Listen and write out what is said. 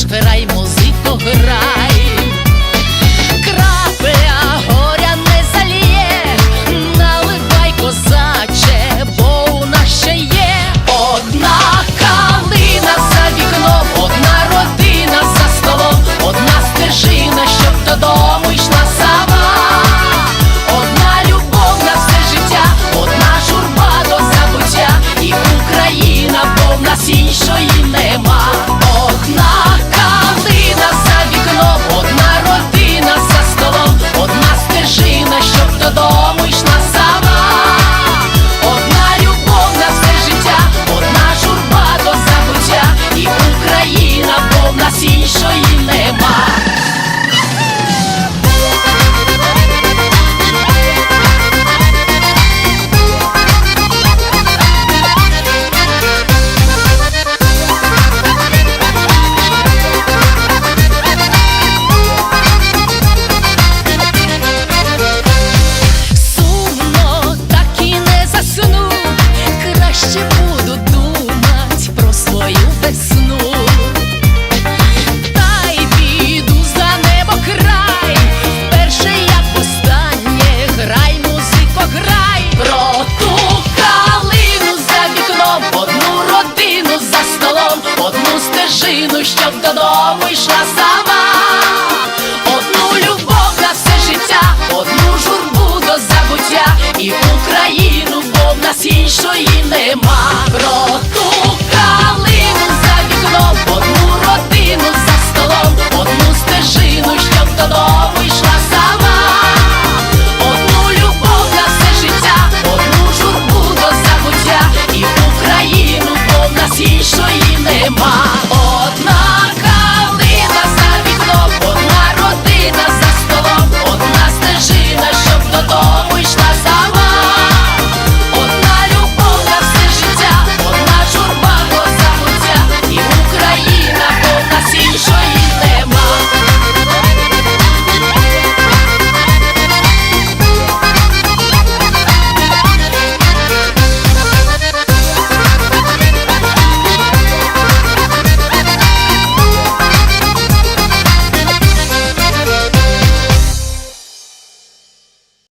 Shveraj muziko po hra Жину, щоб додому йшла сама, одну любов на все життя, одну журбу до забуття і в Україну, бо в нас іншої нема. Роту